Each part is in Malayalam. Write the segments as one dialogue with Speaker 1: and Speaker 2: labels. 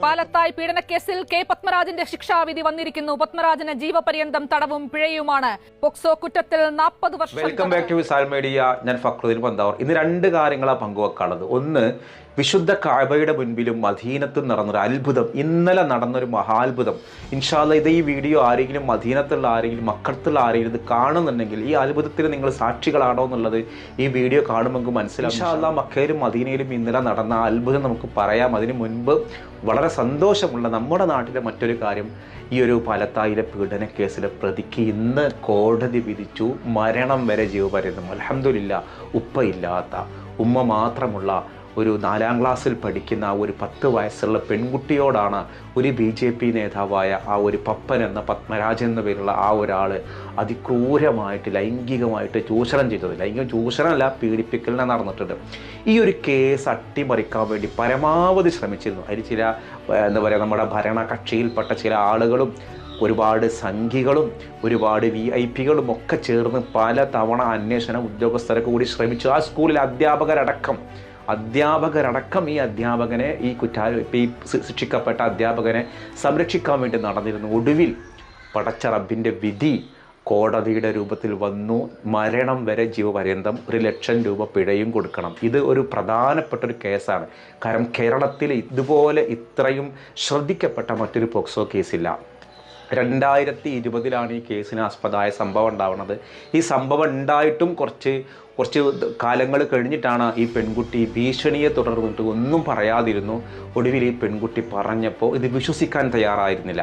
Speaker 1: പാലത്തായ് പീഡനക്കേസിൽ കെ പത്മരാജന്റെ ശിക്ഷാവിധി വന്നിരിക്കുന്നു. പത്മരാജന് ജീവപര്യന്തം തടവും പിഴയുമാണ്. പോക്സോ കുറ്റത്തിൽ നാൽപ്പത് വർഷം
Speaker 2: welcome back to Visal media ഞാൻ ഫക്രുദ്ദീൻ പന്താവർ. ഇന്ന് രണ്ട് കാര്യങ്ങളാണ് പങ്കുവെക്കാനുള്ളത്. ഒന്ന് വിശുദ്ധ കാബയുടെ മുൻപിലും മദീനത്തും നടന്നൊരു അത്ഭുതം. ഇന്നലെ നടന്നൊരു മഹാത്ഭുതം. ഇൻഷാല്ല ഇത് ഈ വീഡിയോ ആരെങ്കിലും മദീനത്തുള്ള ആരെങ്കിലും മക്കത്തുള്ള ആരെങ്കിലും ഇത് കാണുന്നുണ്ടെങ്കിൽ ഈ അത്ഭുതത്തിന് നിങ്ങൾ സാക്ഷികളാണോ എന്നുള്ളത് ഈ വീഡിയോ കാണുമെങ്കിൽ മനസ്സിലാവും. ഇൻഷാല്ല മക്കയിലും മദീനയിലും ഇന്നലെ നടന്ന അത്ഭുതം നമുക്ക് പറയാം. അതിന് മുൻപ് വളരെ സന്തോഷമുള്ള നമ്മുടെ നാട്ടിലെ മറ്റൊരു കാര്യം ഈ ഒരു പലത്തായിലെ പീഡന കേസിലെ പ്രതിക്ക് ഇന്ന് കോടതി വിധിച്ചു. മരണം വരെ ജീവപര്യന്തം. അലഹമില്ല ഉപ്പയില്ലാത്ത ഉമ്മ മാത്രമുള്ള ഒരു നാലാം ക്ലാസ്സിൽ പഠിക്കുന്ന ആ ഒരു പത്ത് വയസ്സുള്ള പെൺകുട്ടിയോടാണ് ഒരു ബി ജെ പി നേതാവായ ആ ഒരു പപ്പൻ എന്ന പത്മരാജൻ എന്ന പേരുള്ള ആ ഒരാൾ അതിക്രൂരമായിട്ട് ലൈംഗികമായിട്ട് ചൂഷണം ചെയ്തത്. ലൈംഗിക ചൂഷണമല്ല പീഡിപ്പിക്കലിനെ നടന്നിട്ടുണ്ട്. ഈ ഒരു കേസ് അട്ടിമറിക്കാൻ വേണ്ടി പരമാവധി ശ്രമിച്ചിരുന്നു. അതിൽ ചില എന്താ പറയുക നമ്മുടെ ഭരണകക്ഷിയിൽപ്പെട്ട ചില ആളുകളും ഒരുപാട് സംഘികളും ഒരുപാട് വി ഐ പികളും ഒക്കെ ചേർന്ന് പല തവണ അന്വേഷണ ഉദ്യോഗസ്ഥരൊക്കെ കൂടി ശ്രമിച്ചു. ആ സ്കൂളിലെ അധ്യാപകരടക്കം അധ്യാപകരടക്കം ഈ അധ്യാപകനെ ഈ കുറ്റാ ഈ ശിക്ഷിക്കപ്പെട്ട അധ്യാപകനെ സംരക്ഷിക്കാൻ വേണ്ടി നടന്നിരുന്നു. ഒടുവിൽ പടച്ച റബ്ബിന്റെ വിധി കോടതിയുടെ രൂപത്തിൽ വന്നു. മരണം വരെ ജീവപര്യന്തം ഒരു ലക്ഷം രൂപ പിഴയും കൊടുക്കണം. ഇത് ഒരു പ്രധാനപ്പെട്ട ഒരു കേസാണ്. കാരണം കേരളത്തിൽ ഇതുപോലെ ഇത്രയും ശ്രദ്ധിക്കപ്പെട്ട മറ്റൊരു പോക്സോ കേസില്ല. രണ്ടായിരത്തി ഇരുപതിലാണ് ഈ കേസിന് ആസ്പദമായ സംഭവം ഉണ്ടാവുന്നത്. ഈ സംഭവം ഉണ്ടായിട്ടും കുറച്ച് കുറച്ച് കാലങ്ങൾ കഴിഞ്ഞിട്ടാണ് ഈ പെൺകുട്ടി ഭീഷണിയെ തുടർന്നിട്ട് ഒന്നും പറയാതിരുന്നു. ഒടുവിൽ ഈ പെൺകുട്ടി പറഞ്ഞപ്പോൾ ഇത് വിശ്വസിക്കാൻ തയ്യാറായിരുന്നില്ല.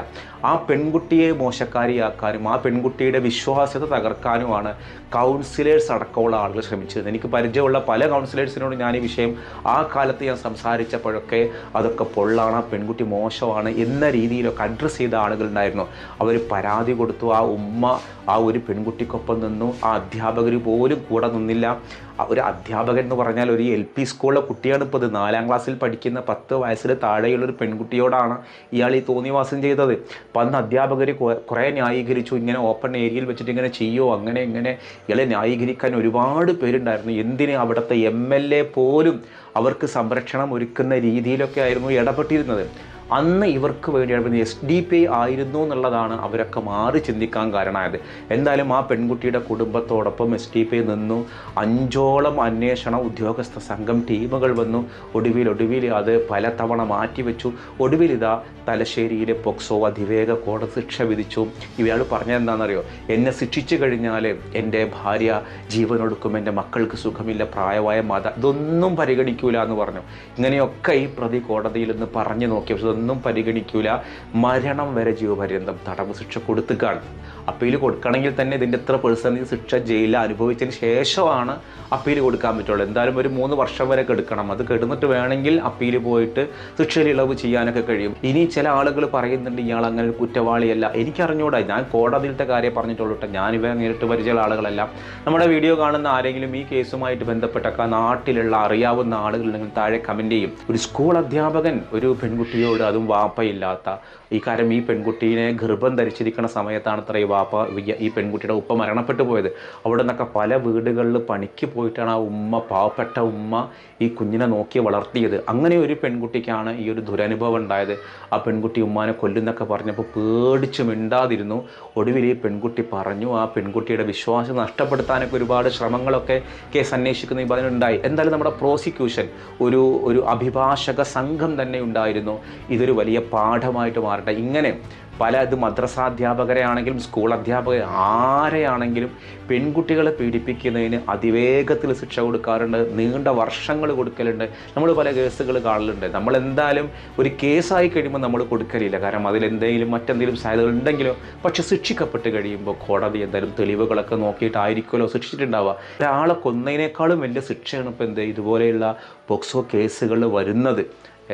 Speaker 2: ആ പെൺകുട്ടിയെ മോശക്കാരിയാക്കാനും ആ പെൺകുട്ടിയുടെ വിശ്വാസ്യത തകർക്കാനുമാണ് കൗൺസിലേഴ്സ് അടക്കമുള്ള ആളുകൾ ശ്രമിച്ചത്. എനിക്ക് പരിചയമുള്ള പല കൗൺസിലേഴ്സിനോട് ഞാൻ ഈ വിഷയം ആ കാലത്ത് ഞാൻ സംസാരിച്ചപ്പോഴൊക്കെ അതൊക്കെ പൊള്ളാണ് ആ പെൺകുട്ടി മോശമാണ് എന്ന രീതിയിലൊക്കെ അഡ്രസ്സ് ചെയ്ത ആളുകളുണ്ടായിരുന്നു. അവർ പരാതി കൊടുത്തു ആ ഉമ്മ ആ ഒരു പെൺകുട്ടിക്കൊപ്പം നിന്നു ആ അധ്യാപകർ പോലും കൂടെ നിന്നില്ല. ആ ഒരു അധ്യാപകൻ എന്ന് പറഞ്ഞാൽ ഒരു എൽ പി സ്കൂളിലെ കുട്ടിയാണ് ഇപ്പോൾ ഇത്. നാലാം ക്ലാസ്സിൽ പഠിക്കുന്ന പത്ത് വയസ്സിൽ താഴെയുള്ളൊരു പെൺകുട്ടിയോടാണ് ഇയാൾ ഈ തോന്നിവാസം ചെയ്തത്. അപ്പം അന്ന് അധ്യാപകർ കുറേ ന്യായീകരിച്ചു. ഇങ്ങനെ ഓപ്പൺ ഏരിയയിൽ വെച്ചിട്ട് ഇങ്ങനെ ചെയ്യോ അങ്ങനെ ഇങ്ങനെ. ഇയാളെ ന്യായീകരിക്കാൻ ഒരുപാട് പേരുണ്ടായിരുന്നു. എന്തിന് അവിടുത്തെ എം എൽ എ പോലും അവർക്ക് സംരക്ഷണം ഒരുക്കുന്ന രീതിയിലൊക്കെ ആയിരുന്നു ഇടപെട്ടിരുന്നത്. അന്ന് ഇവർക്ക് വേണ്ടിയാണ് എസ് ഡി പി ആയിരുന്നു എന്നുള്ളതാണ് അവരൊക്കെ മാറി ചിന്തിക്കാൻ കാരണമായത്. എന്തായാലും ആ പെൺകുട്ടിയുടെ കുടുംബത്തോടൊപ്പം എസ് ഡി പി നിന്നു. അഞ്ചോളം അന്വേഷണ ഉദ്യോഗസ്ഥ സംഘം ടീമുകൾ വന്നു. ഒടുവിൽ ഒടുവിൽ അത് പലതവണ മാറ്റിവെച്ചു. ഒടുവിൽ ഇതാ തലശ്ശേരിയിലെ പൊക്സോ അതിവേഗ കോടതി ശിക്ഷ വിധിച്ചു. ഇയാൾ പറഞ്ഞത് എന്താണെന്നറിയോ എന്നെ ശിക്ഷിച്ചു കഴിഞ്ഞാൽ എന്റെ ഭാര്യ ജീവനൊടുക്കും എന്റെ മക്കൾക്ക് സുഖമില്ല പ്രായമായ മത ഇതൊന്നും പരിഗണിക്കൂല എന്ന് പറഞ്ഞു. ഇങ്ങനെയൊക്കെ ഈ പ്രതി കോടതിയിൽ നിന്ന് പറഞ്ഞു നോക്കി ഇതൊന്നും പരിഗണിക്കൂല. മരണം വരെ ജീവപര്യന്തം തടവ് ശിക്ഷ കൊടുത്തുകാണ് അപ്പീൽ കൊടുക്കണമെങ്കിൽ തന്നെ ഇതിന്റെ എത്ര പേഴ്സന്റേജ് ശിക്ഷ ജയിലിൽ അനുഭവിച്ചതിന് ശേഷമാണ് അപ്പീൽ കൊടുക്കാൻ പറ്റുള്ളൂ. എന്തായാലും ഒരു മൂന്ന് വർഷം വരെ കെടുക്കണം അത് കെടുന്നിട്ട് വേണമെങ്കിൽ അപ്പീൽ പോയിട്ട് ശിക്ഷയിൽ ഇളവ് ചെയ്യാനൊക്കെ കഴിയും. ഇനി ചില ആളുകൾ പറയുന്നുണ്ട് ഇയാൾ അങ്ങനെ ഒരു കുറ്റവാളിയല്ല. എനിക്കറിഞ്ഞൂടാ. ഞാൻ കോടതിയിലത്തെ കാര്യം പറഞ്ഞിട്ടുള്ളൂ കേട്ടോ. ഞാനിവ നേരിട്ട് പരിചയമുള്ള ആളുകളെല്ലാം. നമ്മുടെ വീഡിയോ കാണുന്ന ആരെങ്കിലും ഈ കേസുമായിട്ട് ബന്ധപ്പെട്ടൊക്കെ നാട്ടിലുള്ള അറിയാവുന്ന ആളുകളുണ്ടെങ്കിൽ താഴെ കമന്റ് ചെയ്യും. ഒരു സ്കൂൾ അധ്യാപകൻ ഒരു പെൺകുട്ടിയോട് അതും വാപ്പയില്ലാത്ത ഈ കാര്യം ഈ പെൺകുട്ടീനെ ഗർഭം ധരിച്ചിരിക്കുന്ന സമയത്താണ് അത്ര ഈ വാപ്പ ഈ- പെൺകുട്ടിയുടെ ഉപ്പ മരണപ്പെട്ടു പോയത്. അവിടെ നിന്നൊക്കെ പല വീടുകളിൽ പണിക്ക് പോയിട്ടാണ് ആ ഉമ്മ പാവപ്പെട്ട ഉമ്മ ഈ കുഞ്ഞിനെ നോക്കി വളർത്തിയത്. അങ്ങനെ ഒരു പെൺകുട്ടിക്കാണ് ഈ ഒരു ദുരനുഭവം ഉണ്ടായത്. ആ പെൺകുട്ടി ഉമ്മാനെ കൊല്ലുന്നൊക്കെ പറഞ്ഞപ്പോൾ പേടിച്ചു മിണ്ടാതിരുന്നു. ഒടുവിൽ ഈ പെൺകുട്ടി പറഞ്ഞു ആ പെൺകുട്ടിയുടെ വിശ്വാസം നഷ്ടപ്പെടുത്താനൊക്കെ ഒരുപാട് ശ്രമങ്ങളൊക്കെ കേസ് അന്വേഷിക്കുന്ന ഉണ്ടായി എന്തായാലും നമ്മുടെ പ്രോസിക്യൂഷൻ ഒരു ഒരു അഭിഭാഷക സംഘം തന്നെ ഉണ്ടായിരുന്നു. ഇതൊരു വലിയ പാഠമായിട്ട് മാറട്ടെ. ഇങ്ങനെ പല ഇത് മദ്രസാധ്യാപകരെ ആണെങ്കിലും സ്കൂൾ അധ്യാപകരെ ആരെയാണെങ്കിലും പെൺകുട്ടികളെ പീഡിപ്പിക്കുന്നതിന് അതിവേഗത്തിൽ ശിക്ഷ കൊടുക്കാറുണ്ട് നീണ്ട വർഷങ്ങൾ കൊടുക്കലുണ്ട്. നമ്മൾ പല കേസുകൾ കാണലുണ്ട്. നമ്മൾ എന്തായാലും ഒരു കേസായി കഴിയുമ്പോൾ നമ്മൾ കൊടുക്കലില്ല. കാരണം അതിലെന്തെങ്കിലും മറ്റെന്തെങ്കിലും സാധ്യതകൾ ഉണ്ടെങ്കിലോ പക്ഷെ ശിക്ഷിക്കപ്പെട്ട് കഴിയുമ്പോൾ കോടതി എന്തായാലും തെളിവുകളൊക്കെ നോക്കിയിട്ടായിരിക്കുമല്ലോ ശിക്ഷിച്ചിട്ടുണ്ടാവുക. ഒരാളെ കൊന്നതിനേക്കാളും വലിയ ശിക്ഷയാണ് ഇപ്പോൾ എന്ത് ഇതുപോലെയുള്ള പോക്സോ കേസുകൾ വരുന്നത്.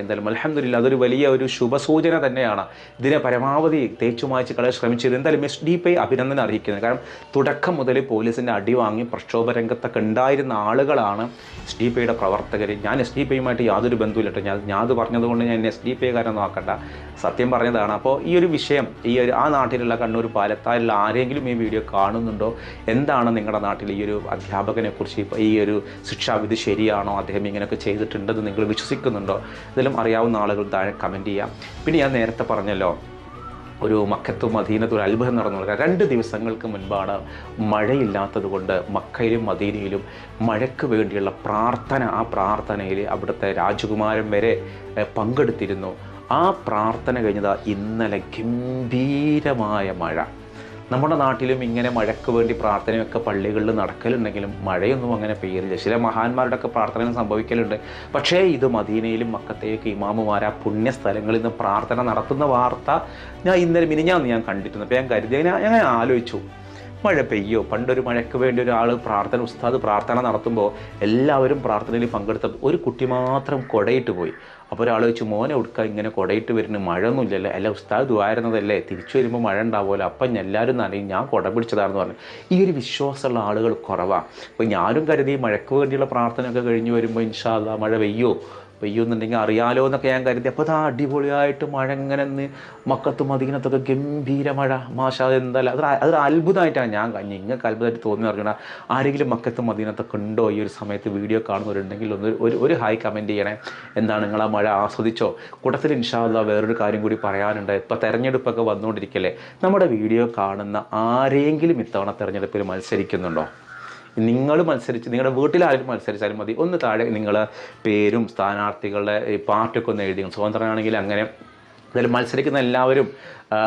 Speaker 2: എന്തായാലും അലഹമില്ല അതൊരു വലിയ ഒരു ശുഭസൂചന തന്നെയാണ്. ഇതിനെ പരമാവധി തേച്ചു മായ്ച്ച് കളയാൻ ശ്രമിച്ചത് എന്തായാലും എസ് ഡി പി അഭിനന്ദനം അറിയിക്കുന്നത് കാരണം തുടക്കം മുതൽ പോലീസിന്റെ അടി വാങ്ങി പ്രക്ഷോഭ രംഗത്തൊക്കെ ഉണ്ടായിരുന്ന ആളുകളാണ് എസ് ഡി പിയുടെ പ്രവർത്തകർ ഞാൻ എസ് ഡി പിയുമായിട്ട് യാതൊരു ബന്ധവുമില്ല കേട്ടോ. ഞാൻ ഞാൻ അത് പറഞ്ഞതുകൊണ്ട് ഞാൻ എസ് ഡി പി കാരൻ നോക്കണ്ട സത്യം പറഞ്ഞതാണ്. അപ്പോൾ ഈ ഒരു വിഷയം ഈ ഒരു ആ നാട്ടിലുള്ള കണ്ണൂർ പാലത്താലുള്ള ആരെങ്കിലും ഈ വീഡിയോ കാണുന്നുണ്ടോ? എന്താണ് നിങ്ങളുടെ നാട്ടിൽ ഈ ഒരു അധ്യാപകനെക്കുറിച്ച് ഈ ഒരു ശിക്ഷാവിധി ശരിയാണോ? അദ്ദേഹം ഇങ്ങനെയൊക്കെ ചെയ്തിട്ടുണ്ടെന്ന് നിങ്ങൾ വിശ്വസിക്കുന്നുണ്ടോ? ഇത് ഏതായാലും അറിയാവുന്ന ആളുകൾ താഴെ കമന്റ് ചെയ്യാം. പിന്നെ ഞാൻ നേരത്തെ പറഞ്ഞല്ലോ ഒരു മക്കത്തും മദീനത്തും ഒരു അത്ഭുതം നടന്നു രണ്ട് ദിവസങ്ങൾക്ക് മുൻപാണ് മഴയില്ലാത്തത് കൊണ്ട് മക്കയിലും മദീനയിലും മഴയ്ക്ക് വേണ്ടിയുള്ള പ്രാർത്ഥന ആ പ്രാർത്ഥനയിൽ അവിടുത്തെ രാജകുമാരൻ വരെ പങ്കെടുത്തിരുന്നു. ആ പ്രാർത്ഥന കഴിഞ്ഞതാ ഇന്നലെ ഗംഭീരമായ മഴ. നമ്മുടെ നാട്ടിലും ഇങ്ങനെ മഴയ്ക്ക് വേണ്ടി പ്രാർത്ഥനയൊക്കെ പള്ളികളിൽ നടക്കലുണ്ടെങ്കിലും മഴയൊന്നും അങ്ങനെ പെയ്യലില്ല ചില മഹാന്മാരുടെ ഒക്കെ പ്രാർത്ഥന സംഭവിക്കലുണ്ട്. പക്ഷേ ഇത് മദീനയിലും മക്കത്തേക്ക് ഇമാമുമാർ ആ പുണ്യസ്ഥലങ്ങളിൽ നിന്ന് പ്രാർത്ഥന നടത്തുന്ന വാർത്ത ഞാൻ ഇന്നലെ മിനിഞ്ഞാന്ന് ഞാൻ കണ്ടിട്ടുണ്ട്. അപ്പോൾ ഞാൻ കരുതി ഞാൻ ഞാൻ ആലോചിച്ചു. മഴ പെയ്യോ? പണ്ടൊരു മഴയ്ക്ക് വേണ്ടി ഒരാൾ പ്രാർത്ഥന ഉസ്താദ് പ്രാർത്ഥന നടത്തുമ്പോൾ എല്ലാവരും പ്രാർത്ഥനയിൽ പങ്കെടുത്ത ഒരു കുട്ടി മാത്രം കൊടയിട്ട് പോയി. അപ്പോൾ ഒരാൾ വെച്ച് മോനെ ഉടുക്ക ഇങ്ങനെ കൊടയിട്ട് വരുന്നു മഴയൊന്നുമില്ലല്ലോ. അല്ല ഉസ്താദ് ദുവായിരുന്നതല്ലേ തിരിച്ചു വരുമ്പോൾ മഴ ഉണ്ടാവുമല്ലോ അപ്പം എല്ലാവരും നനയും ഞാൻ കൊട പിടിച്ചതാണെന്ന് പറഞ്ഞു. ഈ ഒരു വിശ്വാസമുള്ള ആളുകൾ കുറവാണ് അപ്പോൾ ഞാനും കരുതി മഴയ്ക്ക് വേണ്ടിയുള്ള പ്രാർത്ഥനയൊക്കെ കഴിഞ്ഞ് വരുമ്പോൾ ഇൻഷാല്ല മഴ പെയ്യോ? പെയ്യുന്നുണ്ടെങ്കിൽ അറിയാലോ എന്നൊക്കെ ഞാൻ കരുതി. അപ്പോൾ അതാ അടിപൊളിയായിട്ട് മഴ ഇങ്ങനെ മക്കത്തും മദീനത്തൊക്കെ ഗംഭീര മഴ. മാഷ എന്തല്ല. അത് അതൊരു അത്ഭുതമായിട്ടാണ് ഞാൻ കഴിഞ്ഞ നിങ്ങൾക്ക് അത്ഭുതമായിട്ട് തോന്നി പറഞ്ഞാൽ ആരെങ്കിലും മക്കത്തും മദീനത്തൊക്കെ ഉണ്ടോ ഈ ഒരു സമയത്ത് വീഡിയോ കാണുന്നവരുണ്ടെങ്കിൽ ഒന്ന് ഒരു ഒരു ഹായ് കമന്റ് ചെയ്യണേ. എന്താണ് നിങ്ങൾ ആ മഴ ആസ്വദിച്ചോ? കൂട്ടത്തിൽ ഇൻഷാല്ല വേറൊരു കാര്യം കൂടി പറയാനുണ്ട്. ഇപ്പോൾ തെരഞ്ഞെടുപ്പൊക്കെ വന്നുകൊണ്ടിരിക്കല്ലേ നമ്മുടെ വീഡിയോ കാണുന്ന ആരെങ്കിലും ഇത്തവണ തെരഞ്ഞെടുപ്പിൽ മത്സരിക്കുന്നുണ്ടോ? നിങ്ങൾ മത്സരിച്ച് നിങ്ങളുടെ വീട്ടിൽ ആരെങ്കിലും മത്സരിച്ചാലും മതി. ഒന്ന് താഴെ നിങ്ങൾ പേരും സ്ഥാനാർത്ഥികളുടെ പാർട്ടിയൊക്കെ ഒന്ന് എഴുതി സ്വതന്ത്രനാണെങ്കിൽ അങ്ങനെ അതിൽ മത്സരിക്കുന്ന എല്ലാവരും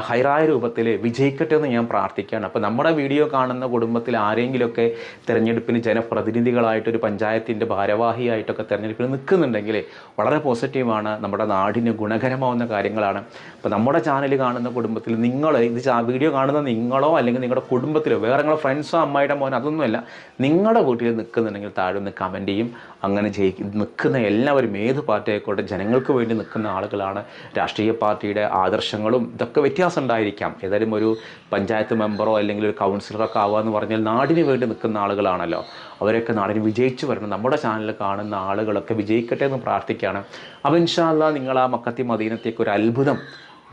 Speaker 2: ഹൈറായ രൂപത്തിൽ വിജയിക്കട്ടെ എന്ന് ഞാൻ പ്രാർത്ഥിക്കുകയാണ്. അപ്പോൾ നമ്മുടെ വീഡിയോ കാണുന്ന കുടുംബത്തിൽ ആരെങ്കിലുമൊക്കെ തിരഞ്ഞെടുപ്പിന് ജനപ്രതിനിധികളായിട്ട് ഒരു പഞ്ചായത്തിന്റെ ഭാരവാഹിയായിട്ടൊക്കെ തിരഞ്ഞെടുപ്പിന് നിൽക്കുന്നുണ്ടെങ്കിൽ വളരെ പോസിറ്റീവാണ്. നമ്മുടെ നാടിന് ഗുണകരമാവുന്ന കാര്യങ്ങളാണ്. അപ്പോൾ നമ്മുടെ ചാനൽ കാണുന്ന കുടുംബത്തിൽ നിങ്ങൾ ഇത് വീഡിയോ കാണുന്ന നിങ്ങളോ അല്ലെങ്കിൽ നിങ്ങളുടെ കുടുംബത്തിലോ വേറെ നിങ്ങളുടെ ഫ്രണ്ട്സോ അമ്മയുടെ മോനോ അതൊന്നുമല്ല. നിങ്ങളുടെ വീട്ടിൽ നിൽക്കുന്നുണ്ടെങ്കിൽ താഴെ ഒന്ന് കമന്റ് ചെയ്യും. അങ്ങനെ ജയിക്കും നിൽക്കുന്ന എല്ലാവരും ഏത് പാർട്ടി ആയിക്കോട്ടെ ജനങ്ങൾക്ക് വേണ്ടി നിൽക്കുന്ന ആളുകളാണ്. രാഷ്ട്രീയ പാർട്ടിയുടെ ആദർശങ്ങളും ഇതൊക്കെ വ്യത്യാസം ഉണ്ടായിരിക്കാം ഏതായാലും ഒരു പഞ്ചായത്ത് മെമ്പറോ അല്ലെങ്കിൽ ഒരു കൗൺസിലറൊക്കെ ആവുക എന്ന് പറഞ്ഞാൽ നാടിന് വേണ്ടി നിൽക്കുന്ന ആളുകളാണല്ലോ. അവരൊക്കെ നാടിന് വിജയിച്ചു വരണം. നമ്മുടെ ചാനൽ കാണുന്ന ആളുകളൊക്കെ വിജയിക്കട്ടെ എന്ന് പ്രാർത്ഥിക്കുകയാണ്. അപ്പോൾ ഇൻഷാല്ല നിങ്ങൾ ആ മക്കത്തി മദീനത്തേക്ക് ഒരു അത്ഭുതം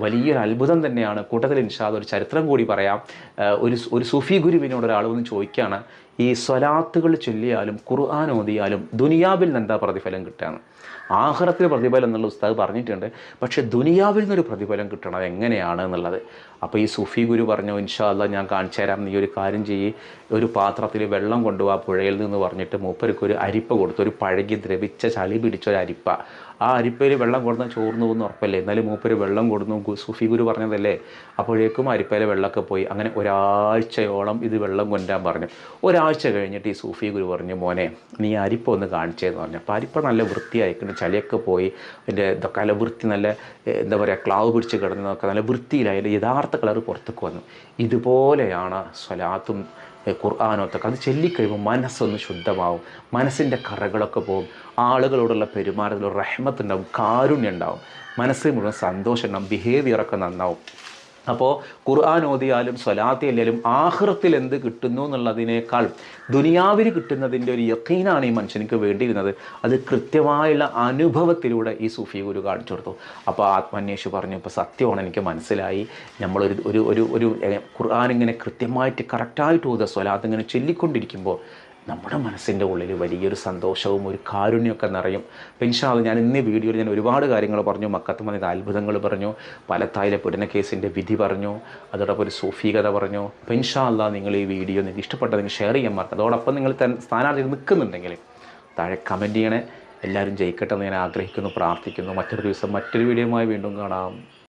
Speaker 2: വലിയൊരു അത്ഭുതം തന്നെയാണ്. കൂട്ടത്തിൽ ഇൻഷാദ് ഒരു ചരിത്രം കൂടി പറയാം. ഒരു ഒരു സുഫി ഗുരുവിനോട് ഒരാൾ വന്ന് ചോദിക്കുകയാണ് ഈ സ്വലാത്തുകൾ ചൊല്ലിയാലും ഖുർആൻ ഓതിയാലും ദുനിയാവിൽ നിന്ന് എന്താ പ്രതിഫലം കിട്ടുകയാണ് ആഹ്റത്തിൽ പ്രതിഫലം എന്നുള്ള ഉസ്താദ് പറഞ്ഞിട്ടുണ്ട്. പക്ഷേ ദുനിയാവിൽ നിന്നൊരു പ്രതിഫലം കിട്ടണം എങ്ങനെയാണ് എന്നുള്ളത്. അപ്പോൾ ഈ സുഫി ഗുരു പറഞ്ഞു ഇൻഷാ അല്ലാ ഞാൻ കാണിച്ചു തരാം. നീ ഒരു കാര്യം ചെയ്യ്. ഒരു പാത്രത്തിൽ വെള്ളം കൊണ്ടുപോകാം പുഴയിൽ നിന്ന് പറഞ്ഞിട്ട് മൂപ്പർക്ക് ഒരു അരിപ്പ കൊടുത്തു. ഒരു പഴകി ദ്രവിച്ച ചളി പിടിച്ച ഒരു അരിപ്പ. ആ അരിപ്പയിൽ വെള്ളം കൊടുത്താൽ ചോർന്നു പോകുന്ന ഉറപ്പല്ലേ? എന്നാലും മൂപ്പര് വെള്ളം കൊടുന്നു. സുഫി ഗുരു പറഞ്ഞതല്ലേ? അപ്പോഴേക്കും അരിപ്പയിലെ വെള്ളമൊക്കെ പോയി. അങ്ങനെ ഒരാഴ്ചയോളം ഇത് വെള്ളം കൊണ്ടാൻ പറഞ്ഞു. ഒരാഴ്ച കഴിഞ്ഞിട്ട് ഈ സൂഫി ഗുരു പറഞ്ഞു മോനെ നീ അരിപ്പ ഒന്ന് കാണിച്ചതെന്ന് പറഞ്ഞു. അപ്പോൾ അരിപ്പ നല്ല വൃത്തിയായിട്ടുണ്ട് ചളിയൊക്കെ പോയി. അതിന്റെ ഇതൊക്കെ നല്ല വൃത്തി നല്ല എന്താ പറയുക ക്ലാവ് പിടിച്ച് കിടന്നതൊക്കെ നല്ല വൃത്തിയിലായി. അതിന്റെ യഥാർത്ഥ കളർ പുറത്തേക്ക് വന്നു. ഇതുപോലെയാണ് സ്വലാത്തും ഖുർആാനോത്തൊക്കെ. അത് ചൊല്ലിക്കഴിയുമ്പോൾ മനസ്സൊന്ന് ശുദ്ധമാവും. മനസ്സിന്റെ കറകളൊക്കെ പോകും ആളുകളോടുള്ള പെരുമാറ്റത്തിൽ റഹ്മത്തുണ്ടാവും. കാരുണ്യം ഉണ്ടാവും. മനസ്സിൽ മുഴുവൻ സന്തോഷം ഉണ്ടാവും. ബിഹേവിയറൊക്കെ നന്നാവും. അപ്പോൾ ഖുർആൻ ഓതിയാലും സ്വലാത്തി അല്ലാലും ആഹ്റത്തിൽ എന്ത് കിട്ടുന്നു എന്നുള്ളതിനേക്കാൾ ദുനിയാവിൽ കിട്ടുന്നതിന്റെ ഒരു യക്കീനാണ് ഈ മനുഷ്യനിക്ക് വേണ്ടിയിരുന്നത്. അത് കൃത്യമായുള്ള അനുഭവത്തിലൂടെ ഈ സൂഫി ഗുരു കാണിച്ചു കൊടുത്തു. അപ്പോൾ ആത്മാന്വേഷി പറഞ്ഞു. ഇപ്പോൾ സത്യമാണ് എനിക്ക് മനസ്സിലായി. നമ്മളൊരു ഒരു ഒരു ഒരു ഖുർആൻ ഇങ്ങനെ കൃത്യമായിട്ട് കറക്റ്റായിട്ട് ഓതുക സ്വലാത്ത് ഇങ്ങനെ ചൊല്ലിക്കൊണ്ടിരിക്കുമ്പോൾ നമ്മുടെ മനസ്സിന്റെ ഉള്ളിൽ വലിയൊരു സന്തോഷവും ഒരു കാരുണ്യമൊക്കെ നിറയും. പെൻഷാവ് ഞാൻ ഇന്ന് വീഡിയോയിൽ ഞാൻ ഒരുപാട് കാര്യങ്ങൾ പറഞ്ഞു. മക്കത്ത് മതിയുടെ അത്ഭുതങ്ങൾ പറഞ്ഞു. പലത്തായിലെ പീഡന കേസിന്റെ വിധി പറഞ്ഞു. അതോടൊപ്പം ഒരു സൂഫീകത പറഞ്ഞു. പെൻഷാല്ല നിങ്ങൾ ഈ വീഡിയോ നിങ്ങൾക്ക് ഇഷ്ടപ്പെട്ടത് നിങ്ങൾ ഷെയർ ചെയ്യാൻ മറക്കും അതോടൊപ്പം നിങ്ങൾ സ്ഥാനാർത്ഥി നിൽക്കുന്നുണ്ടെങ്കിൽ താഴെ കമന്റ് ചെയ്യണേ. എല്ലാവരും ജയിക്കട്ടെ എന്ന് ഞാൻ ആഗ്രഹിക്കുന്നു പ്രാർത്ഥിക്കുന്നു. മറ്റൊരു ദിവസം മറ്റൊരു വീഡിയോയുമായി വീണ്ടും കാണാം.